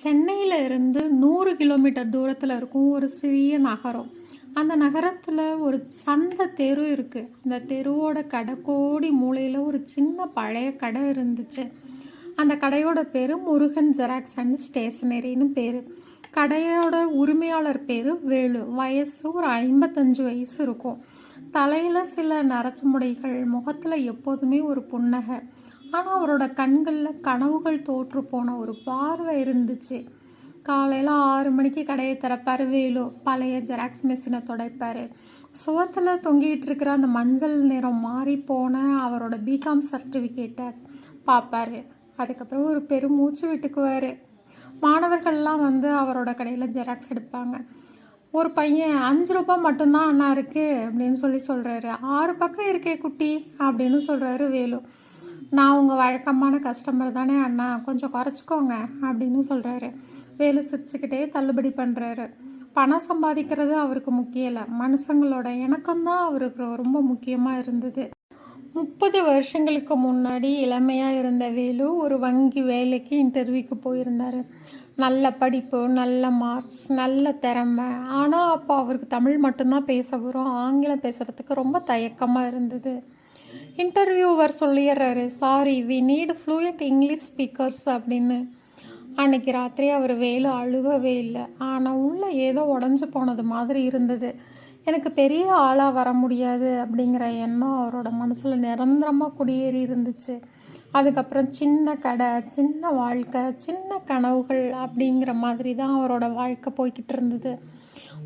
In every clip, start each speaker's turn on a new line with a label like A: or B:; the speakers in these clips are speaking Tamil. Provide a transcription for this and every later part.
A: சென்னையில் இருந்து நூறு கிலோமீட்டர் தூரத்தில் இருக்கும் ஒரு சிறிய நகரம். அந்த நகரத்தில் ஒரு சந்தை தெரு இருக்குது அந்த தெருவோட கடைக்கோடி மூலையில் ஒரு சின்ன பழைய கடை இருந்துச்சு. அந்த கடையோட பேர் முருகன் ஜெராக்ஸ் அண்ட் ஸ்டேஷனரின்னு பேர். கடையோட உரிமையாளர் பேர் வேலு. வயசு ஒரு ஐம்பத்தஞ்சு வயசு இருக்கும். தலையில் சில நரச்ச முடைகள் முகத்தில் எப்போதுமே ஒரு புன்னகை. ஆனால் அவரோட கண்களில் கனவுகள் தோற்று போன ஒரு பார்வை இருந்துச்சு. காலையில் ஆறு மணிக்கு கடையை திறப்பார் வேலு. பழைய ஜெராக்ஸ் மிஷினை துடைப்பார். சுவத்தில் தொங்கிட்டு இருக்கிற அந்த மஞ்சள் நிறம் மாறி போன அவரோட பிகாம் சர்டிஃபிகேட்டை பார்ப்பார் அதுக்கப்புறம் ஒரு பெருமூச்சு விட்டுக்குவார். மாணவர்கள்லாம் வந்து அவரோட கடையில் ஜெராக்ஸ் எடுப்பாங்க. ஒரு பையன் அஞ்சு ரூபாய் மட்டும்தான் அண்ணா இருக்குது அப்படின்னு சொல்லி சொல்கிறாரு ஆறு பக்கம் இருக்கே குட்டி அப்படின்னு சொல்கிறாரு வேலு. நான் உங்கள் வழக்கமான கஸ்டமர் தானே அண்ணா. கொஞ்சம் குறைச்சிக்கோங்க அப்படின்னு சொல்கிறாரு வேலு சிரிச்சுக்கிட்டே தள்ளுபடி பண்ணுறாரு பணம் சம்பாதிக்கிறது அவருக்கு முக்கியம் இல்லை. மனுஷங்களோட இணக்கம்தான் அவருக்கு ரொம்ப முக்கியமாக இருந்தது. முப்பது வருஷங்களுக்கு முன்னாடி இளமையாக இருந்த வேலு ஒரு வங்கி வேலைக்கு இன்டர்வியூக்கு போயிருந்தார். நல்ல படிப்பு நல்ல மார்க்ஸ் நல்ல திறமை. ஆனால் அப்போ அவருக்கு தமிழ் மட்டும்தான் பேச வரும். ஆங்கிலம் பேசுகிறதுக்கு ரொம்ப தயக்கமாக இருந்தது. இன்டர்வியூவர் சொல்லிடுறாரு sorry we need fluent English speakers அப்படின்னு. அன்னைக்கு ராத்திரி அவர் வேலு அழுகவே இல்லை. ஆனால் உள்ளே ஏதோ உடஞ்சி போனது மாதிரி இருந்தது. எனக்கு பெரிய ஆளாக வர முடியாது அப்படிங்கிற எண்ணம் அவரோட மனசில் நிரந்தரமாக குடியேறி இருந்துச்சு. அதுக்கப்புறம் சின்ன கடை சின்ன வாழ்க்கை சின்ன கனவுகள் அப்படிங்கிற மாதிரி தான் அவரோட வாழ்க்கை போய்கிட்டு இருந்தது.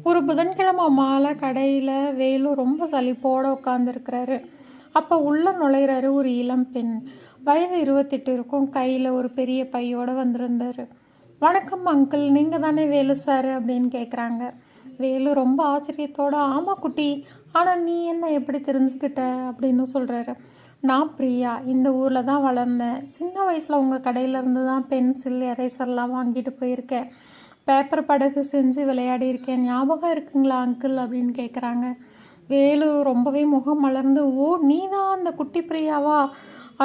A: ஒரு புதன்கிழமை மாலை கடையில் வேலு ரொம்ப சளிப்போடு உட்காந்துருக்கிறாரு அப்போ உள்ளே நுழையிறாரு ஒரு இளம் பெண். வயது இருபத்தெட்டு இருக்கும். கையில் ஒரு பெரிய பையோடு வந்திருந்தார். வணக்கம் அங்கிள் நீங்கள் தானே வேலு சார்? அப்படின்னு கேட்குறாங்க வேலு ரொம்ப ஆச்சரியத்தோட ஆமாம் குட்டி ஆனால் நீ என்ன எப்படி தெரிஞ்சுக்கிட்ட? அப்படின்னு சொல்கிறாரு நான் பிரியா இந்த ஊரில் தான் வளர்ந்தேன். சின்ன வயசில் உங்கள் கடையிலேருந்து தான் பென்சில் எரேசர்லாம் வாங்கிட்டு போயிருக்கேன். பேப்பர் படகு செஞ்சு விளையாடி இருக்கேன் ஞாபகம் இருக்குங்களா அங்கிள்? அப்படின்னு கேட்குறாங்க வேலு ரொம்பவே முகம் மலர்ந்து ஓ நீ தான் அந்த குட்டி பிரியாவா?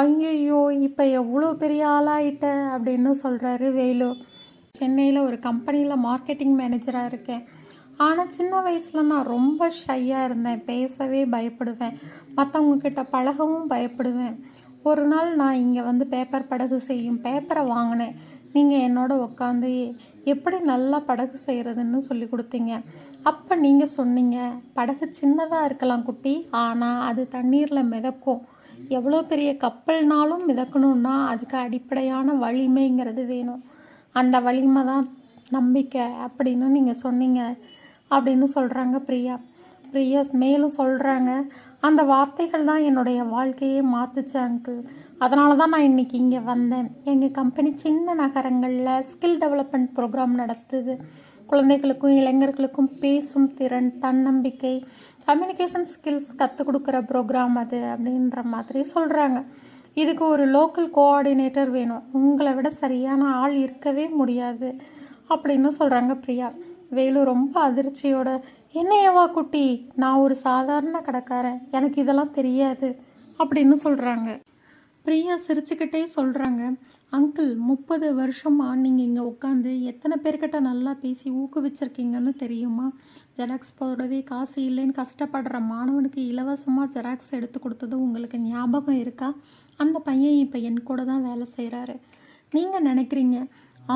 A: ஐயையோ இப்போ எவ்வளோ பெரிய ஆளாயிட்ட? அப்படின்னு சொல்கிறாரு வேலு. சென்னையில் ஒரு கம்பெனியில் மார்க்கெட்டிங் மேனேஜராக இருக்கேன். ஆனால் சின்ன வயசில் நான் ரொம்ப ஷையாக இருந்தேன். பேசவே பயப்படுவேன். மற்றவங்கக்கிட்ட பழகவும் பயப்படுவேன். ஒரு நாள் நான் இங்கே வந்து பேப்பர் படகு செய்யும் பேப்பரை வாங்கினேன். நீங்கள் என்னோட உட்காந்து எப்படி நல்லா படகு செய்கிறதுன்னு சொல்லி கொடுத்தீங்க? அப்போ நீங்கள் சொன்னீங்க படகு சின்னதாக இருக்கலாம் குட்டி ஆனால் அது தண்ணீரில் மிதக்கும். எவ்வளோ பெரிய கப்பல்னாலும் மிதக்கணும்னா அதுக்கு அடிப்படையான வலிமைங்கிறது வேணும். அந்த வலிமை தான் நம்பிக்கை அப்படின்னு நீங்கள் சொன்னீங்க அப்படின்னு சொல்கிறாங்க பிரியா. பிரியாஸ் மேலும் சொல்கிறாங்க அந்த வார்த்தைகள் தான் என்னுடைய வாழ்க்கையே மாற்றுச்சு அங்கிள் அதனால தான் நான் இன்றைக்கி இங்கே வந்தேன். எங்கள் கம்பெனி சின்ன நகரங்களில் ஸ்கில் டெவலப்மெண்ட் ப்ரோக்ராம் நடத்துது. குழந்தைகளுக்கும் இளைஞர்களுக்கும் பேசும் திறன் தன்னம்பிக்கை கம்யூனிகேஷன் ஸ்கில்ஸ் கற்றுக் கொடுக்குற ப்ரோக்ராம் அது அப்படின்ற மாதிரி சொல்கிறாங்க இதுக்கு ஒரு லோக்கல் கோஆர்டினேட்டர் வேணும். உங்களை விட சரியான ஆள் இருக்கவே முடியாது அப்படின்னு சொல்கிறாங்க பிரியா. வேலு ரொம்ப அதிர்ச்சியோட என்னையவா குட்டி நான் ஒரு சாதாரண கடைக்காரன் எனக்கு இதெல்லாம் தெரியாது அப்படின்னு சொல்கிறாங்க பிரியா சிரிச்சுக்கிட்டே சொல்கிறாங்க அங்கிள் முப்பது வருஷமாக நீங்கள் இங்கே உட்காந்து எத்தனை பேர்கிட்ட நல்லா பேசி ஊக்குவிச்சிருக்கீங்கன்னு தெரியுமா? ஜெராக்ஸ் போடவே காசு இல்லைன்னு கஷ்டப்படுற மாணவனுக்கு இலவசமாக ஜெராக்ஸ் எடுத்து கொடுத்தது உங்களுக்கு ஞாபகம் இருக்கா? அந்த பையன் இப்போ என் கூட தான் வேலை செய்கிறாரு நீங்கள் நினைக்கிறீங்க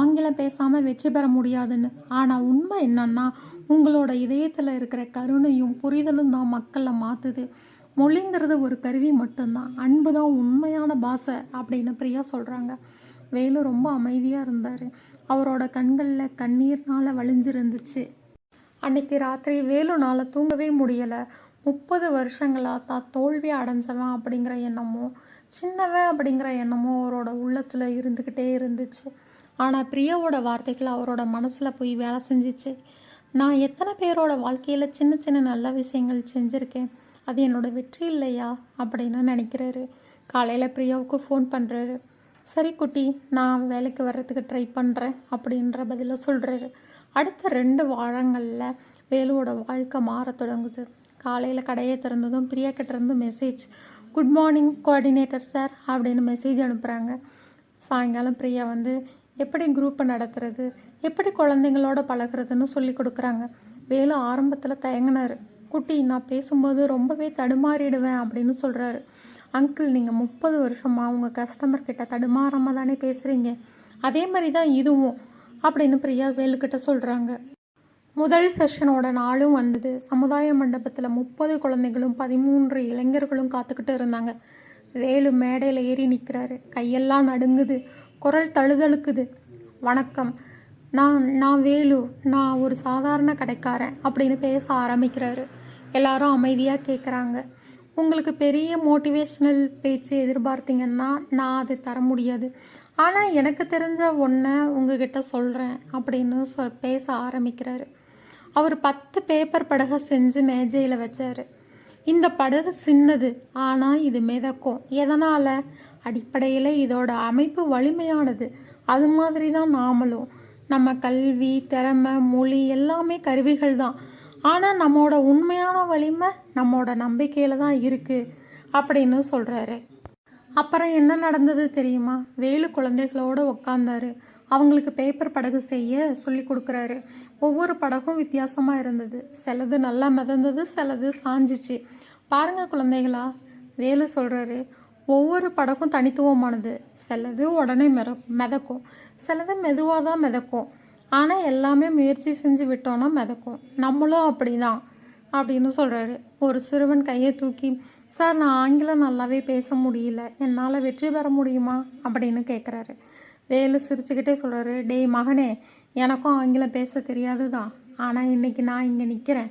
A: ஆங்கிலம் பேசாமல் வெற்றி பெற முடியாதுன்னு. ஆனால் உண்மை என்னன்னா உங்களோட இதயத்தில் இருக்கிற கருணையும் புரிதலும் தான் மக்களை மாற்றுது மொழிங்கிறது ஒரு கருவி மட்டும்தான். அன்பு தான் உண்மையான பாஷை அப்படின்னு பிரியா சொல்கிறாங்க வேலு ரொம்ப அமைதியாக இருந்தார். அவரோட கண்களில் கண்ணீர்னால் வழிஞ்சிருந்துச்சு. அன்னைக்கு ராத்திரி வேலுனால் தூங்கவே முடியலை. முப்பது வருஷங்களாக தான் தோல்வி அடைஞ்சவன் அப்படிங்கிற எண்ணமும் சின்னவன் அப்படிங்கிற எண்ணமும் அவரோட உள்ளத்தில் இருந்துக்கிட்டே இருந்துச்சு. ஆனால் பிரியாவோட வார்த்தைகள் அவரோட மனசில் போய் வேலை செஞ்சிச்சு. நான் எத்தனை பேரோட வாழ்க்கையில் சின்ன சின்ன நல்ல விஷயங்கள் செஞ்சுருக்கேன் அது என்னோட வெற்றி இல்லையா அப்படின்னு நினைக்கிறாரு. காலையில் பிரியாவுக்கு ஃபோன் பண்ணுறாரு சரி குட்டி நான் வேலைக்கு வர்றதுக்கு ட்ரை பண்ணுறேன் அப்படின்ற பதிலாக சொல்கிறாரு அடுத்த ரெண்டு வாரங்களில் வேலுவோட வாழ்க்கை மாற தொடங்குது. காலையில் கடையை திறந்ததும் பிரியா கிட்டேருந்து message good morning coordinator sir அப்படின்னு மெசேஜ் அனுப்புகிறாங்க சாயங்காலம் பிரியா வந்து எப்படி குரூப்பை நடத்துறது? எப்படி குழந்தைங்களோட பழகுறதுன்னு சொல்லி கொடுக்குறாங்க. வேலு ஆரம்பத்தில் தயங்கினார். குட்டி நான் பேசும்போது ரொம்பவே தடுமாறிடுவேன் அப்படின்னு சொல்கிறாரு அங்கிள் நீங்கள் முப்பது வருஷமாக உங்கள் கஸ்டமர்கிட்ட தடுமாறாமல் தானே பேசுகிறீங்க அதே மாதிரி தான் இதுவும் அப்படின்னு பிரியா வேலுக்கிட்ட சொல்கிறாங்க முதல் செஷனோட நாளும் வந்தது. சமுதாய மண்டபத்தில் முப்பது குழந்தைகளும் பதிமூன்று இளைஞர்களும் காத்துக்கிட்டு இருந்தாங்க. வேலு மேடையில் ஏறி நிற்கிறாரு கையெல்லாம் நடுங்குது. குரல் தழுதழுக்குது. வணக்கம். நான் நான் வேலு. நான் ஒரு சாதாரண கடைக்காரன் அப்படின்னு பேச ஆரம்பிக்கிறாரு. எல்லாரும் அமைதியாக கேட்குறாங்க உங்களுக்கு பெரிய மோட்டிவேஷ்னல் பேச்சு எதிர்பார்த்தீங்கன்னா நான் அது தர முடியாது. ஆனால் எனக்கு தெரிஞ்ச ஒன்றை உங்ககிட்ட சொல்கிறேன் அப்படின்னு சொ பேச ஆரம்பிக்கிறாரு. அவர் பத்து பேப்பர் படகை செஞ்சு மேஜையில் வச்சார். இந்த படகு சின்னது ஆனால் இது மிதக்கும். எதனால்? அடிப்படையில் இதோட அமைப்பு வலிமையானது. அது மாதிரி தான் நாமளும். நம்ம கல்வி திறமை மொழி எல்லாமே கருவிகள் தான் ஆனால் நம்மோட உண்மையான வலிமை நம்மோட நம்பிக்கையில் தான் இருக்குது அப்படின்னு சொல்கிறாரு அப்புறம் என்ன நடந்தது தெரியுமா? வேலு குழந்தைகளோடு உக்காந்தாரு. அவங்களுக்கு பேப்பர் படகு செய்ய சொல்லி கொடுக்குறாரு. ஒவ்வொரு படகும் வித்தியாசமாக இருந்தது. சிலது நல்லா மிதந்தது சிலது சாஞ்சிச்சு. பாருங்கள் குழந்தைகளா வேலு சொல்கிறாரு ஒவ்வொரு படகும் தனித்துவமானது. சிலது உடனே மித மிதக்கும். சிலது மெதுவாக தான் மிதக்கும். ஆனால் எல்லாமே முயற்சி செஞ்சு விட்டோன்னா மிதக்கும். நம்மளும் அப்படிதான் அப்படின்னு சொல்கிறாரு ஒரு சிறுவன் கையை தூக்கி சார் நான் ஆங்கிலம் நல்லாவே பேச முடியல. என்னால் வெற்றி பெற முடியுமா? அப்படின்னு கேட்குறாரு வேலு சிரிச்சுக்கிட்டே சொல்கிறாரு டேய் மகனே எனக்கும் ஆங்கிலம் பேச தெரியாது தான் ஆனால் இன்றைக்கி நான் இங்கே நிற்கிறேன்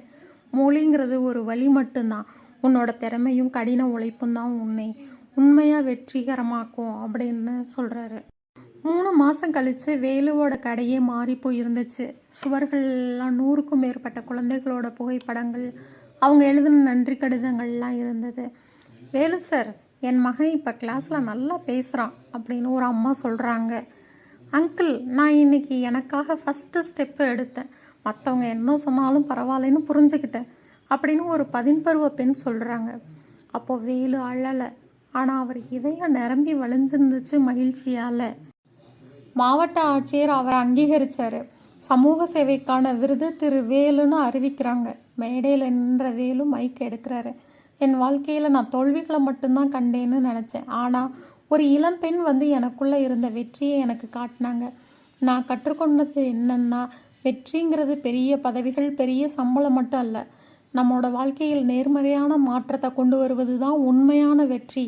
A: மொழிங்கிறது ஒரு வழி மட்டும்தான். உன்னோட திறமையும் கடின உழைப்பும் தான் உன்னை உண்மையாக வெற்றிகரமாக்கும் அப்படின்னு சொல்கிறாரு மூணு மாதம் கழித்து வேலுவோட கடையே மாறி போயிருந்துச்சு. சுவர்கள்லாம் நூறுக்கும் மேற்பட்ட குழந்தைகளோட புகைப்படங்கள் அவங்க எழுதின நன்றி கடிதங்கள்லாம் இருந்தது. வேலு சார் என் மகன் இப்போ கிளாஸில் நல்லா பேசுகிறான் அப்படின்னு ஒரு அம்மா சொல்கிறாங்க அங்கிள் நான் இன்னைக்கு எனக்காக ஃபஸ்ட்டு ஸ்டெப்பு எடுத்தேன். மற்றவங்க என்ன சொன்னாலும் பரவாயில்லன்னு புரிஞ்சுக்கிட்டேன் அப்படின்னு ஒரு பதின்பருவ பெண் சொல்கிறாங்க அப்போது வேலு அழலை. ஆனால் அவர் இதயம் நிரம்பி வழிஞ்சிருந்துச்சு மகிழ்ச்சியால். மாவட்ட ஆட்சியர் அவரை அங்கீகரித்தார் சமூக சேவைக்கான விருது திரு வேலுன்னு அறிவிக்கிறாங்க. மேடையில் நின்ற வேலு மைக் எடுக்கிறாரு. என் வாழ்க்கையில் நான் தோல்விகளை மட்டும்தான் கண்டேன்னு நினச்சேன். ஆனால் ஒரு இளம்பெண் வந்து எனக்குள்ளே இருந்த வெற்றியை எனக்கு காட்டினாங்க. நான் கற்றுக்கொண்டது என்னன்னா வெற்றிங்கிறது பெரிய பதவிகள் பெரிய சம்பளம் மட்டும் அல்ல. நம்மளோட வாழ்க்கையில் நேர்மறையான மாற்றத்தை கொண்டு வருவது தான் உண்மையான வெற்றி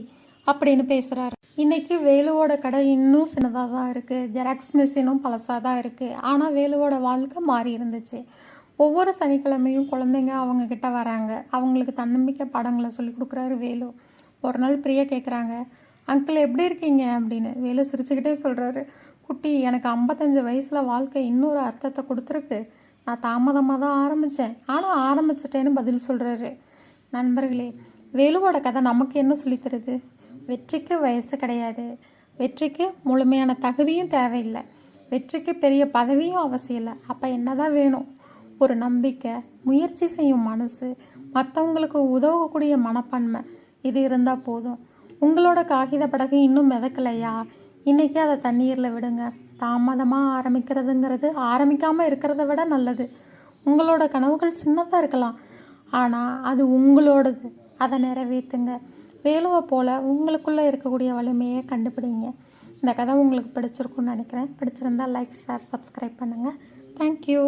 A: அப்படின்னு பேசுகிறாரு இன்னைக்கு வேலுவோட கடை இன்னும் சின்னதாக தான் இருக்குது ஜெராக்ஸ் மிஷினும் பழசாக தான் இருக்குது ஆனால் வேலுவோட வாழ்க்கை மாறி இருந்துச்சு. ஒவ்வொரு சனிக்கிழமையும் குழந்தைங்க அவங்க கிட்ட வராங்க. அவங்களுக்கு தன்னம்பிக்கை பாடங்களை சொல்லி கொடுக்குறாரு வேலு. ஒரு நாள் பிரியா கேட்குறாங்க அங்கிள் எப்படி இருக்கீங்க? அப்படின்னு. வேலு சிரிச்சுக்கிட்டே சொல்கிறாரு குட்டி எனக்கு ஐம்பத்தஞ்சு வயசில் வாழ்க்கை இன்னொரு அர்த்தத்தை கொடுத்துருக்கு. நான் தாமதமாக தான் ஆரம்பித்தேன் ஆனால் ஆரம்பிச்சிட்டேன்னு பதில் சொல்கிறாரு நண்பர்களே வேலுவோட கதை நமக்கு என்ன சொல்லித்தருது வெற்றிக்கு வயசு கிடையாது. வெற்றிக்கு முழுமையான தகுதியும் தேவையில்லை. வெற்றிக்கு பெரிய பதவியும் அவசியம் இல்லை. அப்போ என்னதான் வேணும்? ஒரு நம்பிக்கை முயற்சி செய்யும் மனசு மற்றவங்களுக்கு உதவக்கூடிய மனப்பான்மை இது இருந்தால் போதும். உங்களோட காகித படகு இன்னும் மிதக்கலையா? இன்றைக்கி அதை தண்ணீரில் விடுங்க. தாமதமாக ஆரம்பிக்கிறதுங்கிறது ஆரம்பிக்காமல் இருக்கிறத விட நல்லது. உங்களோட கனவுகள் சின்னதாக இருக்கலாம். ஆனால் அது உங்களோடது. அதை நிறைவேற்றுங்க வேலுவை போல் உங்களுக்குள்ளே இருக்கக்கூடிய வலிமையை கண்டுபிடிங்க. இந்த கதை உங்களுக்கு பிடிச்சிருக்குன்னு நினைக்கிறேன். பிடிச்சிருந்தால் லைக் ஷேர் சப்ஸ்கிரைப் பண்ணுங்கள் தேங்க்யூ